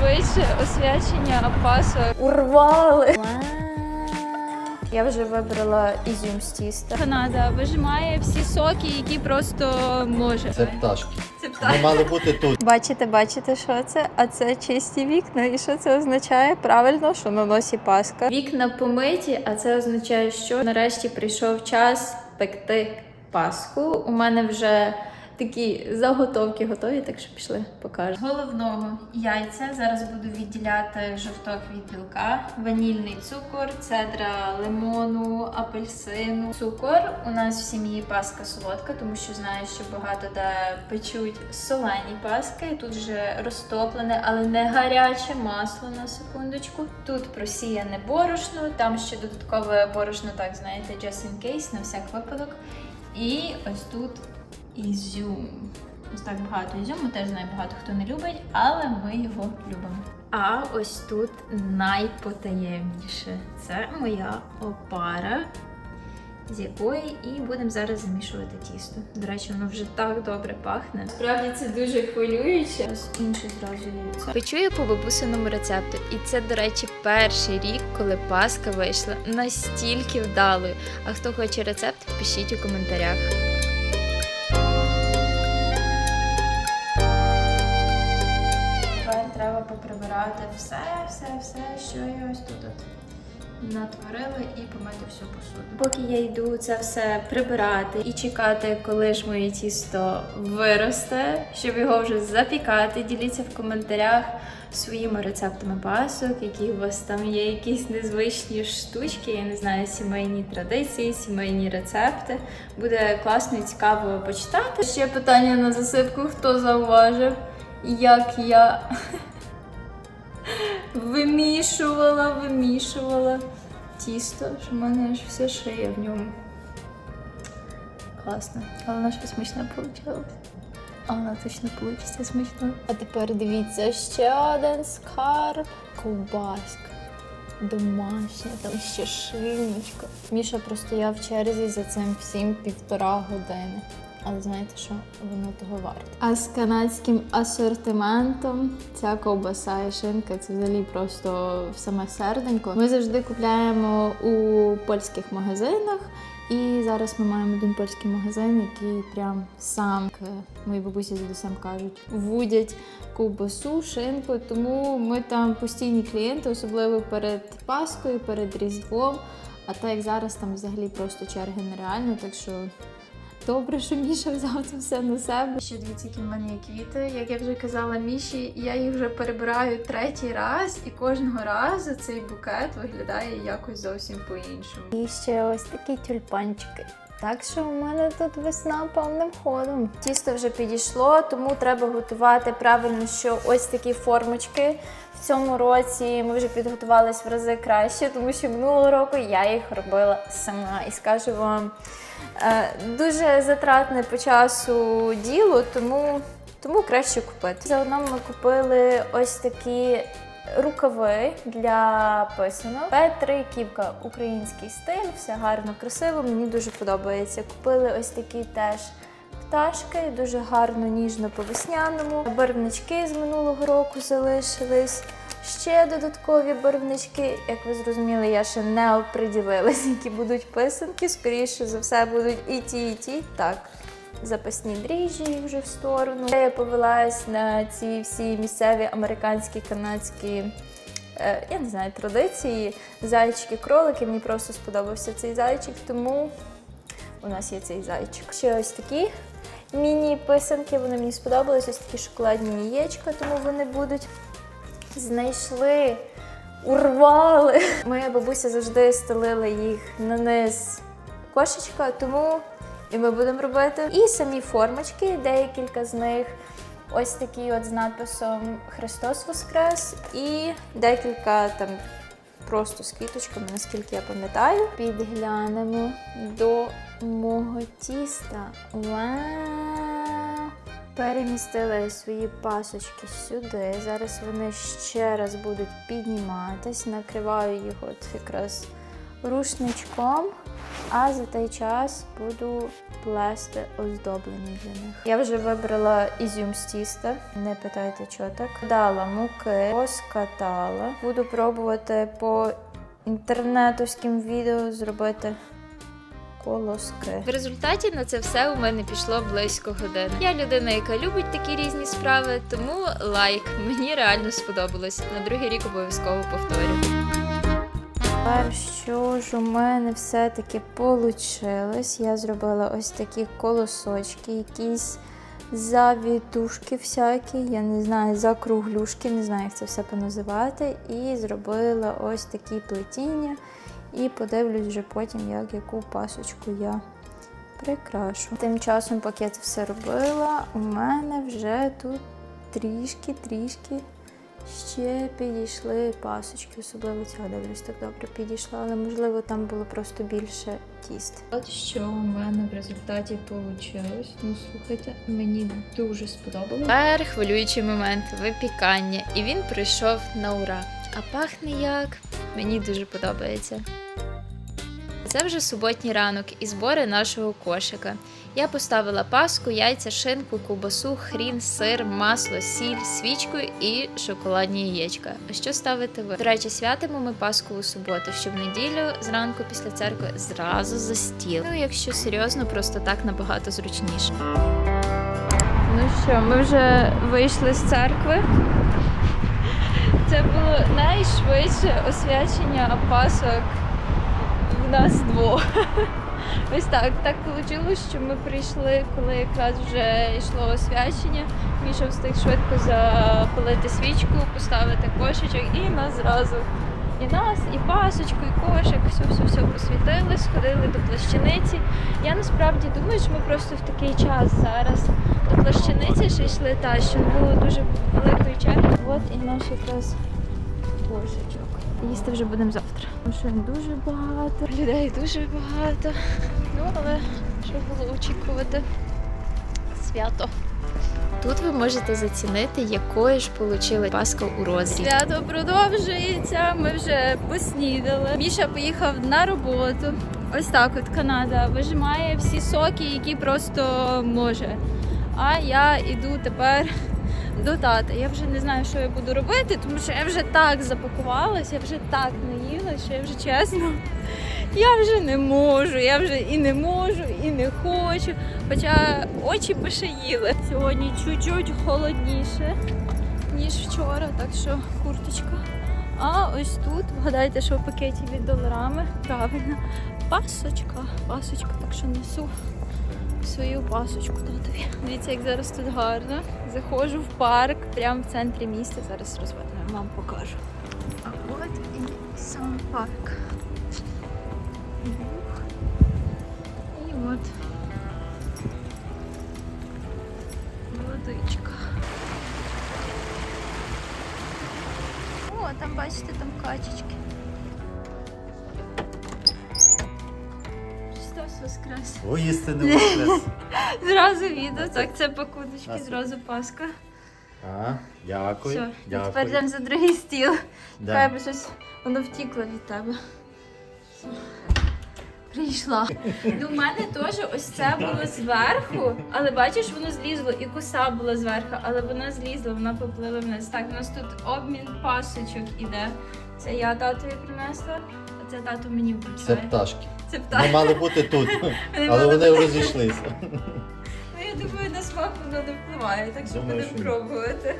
швидше освячення пасок. Урвали! Я вже вибрала ізюм з тіста. Канада вижимає всі соки, які просто може. Це пташки. Це Вони мали бути тут. Бачите, бачите, що це? А це чисті вікна. І що це означає? Правильно, що на носі Пасха. Вікна помиті, а це означає, що нарешті прийшов час пекти Пасху. У мене вже такі заготовки готові, так що пішли, покажу. Головного яйця зараз буду відділяти жовток від білка, ванільний цукор, цедра лимону, апельсину. Цукор у нас в сім'ї паска солодка, тому що знаю, що багато де печуть солені паски. Тут вже розтоплене, але не гаряче масло на секундочку. Тут просіяне борошно, там ще додаткове борошно, так знаєте, just in case, на всяк випадок. І ось тут ізюм. Ось так багато ізюму, теж знаю, багато хто не любить, але ми його любимо. А ось тут найпотаємніше. Це моя опара, з якої і будемо зараз замішувати тісто. До речі, воно вже так добре пахне. Справді це дуже хвилююче. Ось інше зразу яйце. Печу я по бабусиному рецепту, і це, до речі, перший рік, коли паска вийшла настільки вдалою. А хто хоче рецепт, пишіть у коментарях. Поприбирати все, все, все, що я ось тут от натворила і помити всю посуду. Поки я йду це все прибирати і чекати, коли ж моє тісто виросте, щоб його вже запікати. Діліться в коментарях своїми рецептами пасок, які у вас там є якісь незвичні штучки, я не знаю, сімейні традиції, сімейні рецепти. Буде класно і цікаво почитати. Ще питання на засипку, хто зауважив, як я вимішувала, вимішувала тісто, що в мене аж все шиє в ньому. Класно. Але воно щось смачне вийшло. Але точно вийде смачно. А тепер дивіться, ще один скарб. Ковбаска. Домашня, там ще шиночка. Міша простояв в черзі за цим всім півтора години. Але знаєте що, воно того варте. А з канадським асортиментом ця ковбаса і шинка це взагалі просто в саме серденько. Ми завжди купляємо у польських магазинах. І зараз ми маємо один польський магазин, який прям сам, мої бабусі з дідусем кажуть, вудять ковбасу, шинку. Тому ми там постійні клієнти, особливо перед Паскою, перед Різдвом. А так як зараз там взагалі просто черги нереально, так що Добре, що Міша взяв це все на себе. Ще дивіться, які в мене є квіти. Як я вже казала Міші, я їх вже перебираю третій раз, і кожного разу цей букет виглядає якось зовсім по-іншому. І ще ось такі тюльпанчики. Так що у мене тут весна повним ходом. Тісто вже підійшло, тому треба готувати правильно, що ось такі формочки. В цьому році ми вже підготувалися в рази краще, тому що минулого року я їх робила сама. І скажу вам, дуже затратне по часу діло, тому, тому краще купити. Заодно ми купили ось такі рукави для писанок. П3 ківка український стиль, все гарно, красиво. Мені дуже подобається. Купили ось такі теж пташки, дуже гарно, ніжно по весняному. Барвнички з минулого року залишились. Ще додаткові барвнички. Як ви зрозуміли, я ще не оприділилась, які будуть писанки. Скоріше за все, будуть і ті, і ті. Так, запасні дріжджі вже в сторону. Я повелась на ці всі місцеві американські, канадські. е, Я не знаю, традиції, зайчики, кролики. Мені просто сподобався цей зайчик, тому у нас є цей зайчик. Ще ось такі міні-писанки, вони мені сподобались, ось такі шоколадні яєчка, тому вони будуть. Знайшли, урвали. Моя бабуся завжди стелила їх на низ кошечка, тому і ми будемо робити. І самі формочки, декілька з них. Ось такі от з надписом Христос Воскрес, і декілька там просто з квіточками, наскільки я пам'ятаю. Підглянемо до мого тіста. Вау! Перемістили свої пасочки сюди. Зараз вони ще раз будуть підніматись. Накриваю їх от якраз рушничком. А за той час буду плести оздоблення для них. Я вже вибрала ізюм з тіста. Не питайте, що так. Дала муки, розкатала. Буду пробувати по інтернетовським відео зробити колоски. В результаті на це все у мене пішло близько години. Я людина, яка любить такі різні справи, тому лайк. Мені реально сподобалось. На другий рік обов'язково повторю. Тепер що ж у мене все-таки вийшло? Я зробила ось такі колосочки, якісь завітушки всякі, я не знаю, закруглюшки, не знаю, як це все поназивати. І зробила ось такі плетіння. І подивлюсь вже потім, як яку пасочку я прикрашу. Тим часом, поки я це все робила, у мене вже тут трішки-трішки ще підійшли пасочки, особливо ця дивлюсь так добре підійшла, але можливо там було просто більше тіст. От що у мене в результаті вийшло. Ну слухайте, мені дуже сподобалось. Тепер хвилюючий момент випікання, і він прийшов на ура. А пахне як мені дуже подобається. Це вже суботній ранок і збори нашого кошика. Я поставила паску, яйця, шинку, ковбасу, хрін, сир, масло, сіль, свічку і шоколадні яєчка. А що ставите ви? До речі, святимо ми паску у суботу, щоб неділю зранку після церкви зразу за стіл. Ну, якщо серйозно, просто так набагато зручніше. Ну що, ми вже вийшли з церкви. Це було найшвидше освячення пасок в нас двох. Ось так. Так вийшло, що ми прийшли, коли якраз вже йшло освячення. Міша встиг швидко запалити свічку, поставити кошечок і нас зразу. І нас, і пасочку, і кошик, все, все, все посвітили, сходили до плащаниці. Я насправді думаю, що ми просто в такий час зараз до плащаниці ще йшли та що було дуже великої черги. От і наш якраз кошечок. Їсти вже будемо завтра. Машин дуже багато, людей дуже багато. Ну, але що було очікувати? Свято. Тут ви можете зацінити, якою ж получила Пасха у розрізі. Свято продовжується. Ми вже поснідали. Міша поїхав на роботу. Ось так от Канада вижимає всі соки, які просто може. А я іду тепер до тата. Я вже не знаю, що я буду робити, тому що я вже так запакувалась, я вже так наїла, що я вже чесно. Я вже не можу, я вже і не можу, і не хочу. Хоча очі пошаїли. Сьогодні чуть-чуть холодніше, ніж вчора, так що курточка. А ось тут, вгадайте, що в пакеті від доларами. Правильно, пасочка. Пасочка, так що несу свою пасочку татові. Дивіться, як зараз тут гарно. Заходжу в парк, прямо в центрі міста. Зараз розверну, вам покажу. А от і сам парк. І от водичка. О, там бачите, там качечки. Воскрес. Воістину воскрес. Зразу відео, так, це пакуночки, зразу Пасха. А, дякую. Все, дякую. тепер йдемо за другий стіл. Да. Хай би щось воно втікло від тебе. Все. Прийшла. Ну, у мене теж ось це було зверху, але бачиш, воно злізло, і коса була зверху, але вона злізла, вона поплила вниз. Так, у нас тут обмін пасочок іде. Це я татові принесла, а це тато мені Це пташки. Це птах. мали бути тут, Вони але мали вони розійшлися. Ну, я думаю, на смак воно не впливає, так що Думаю, будемо що ні. пробувати.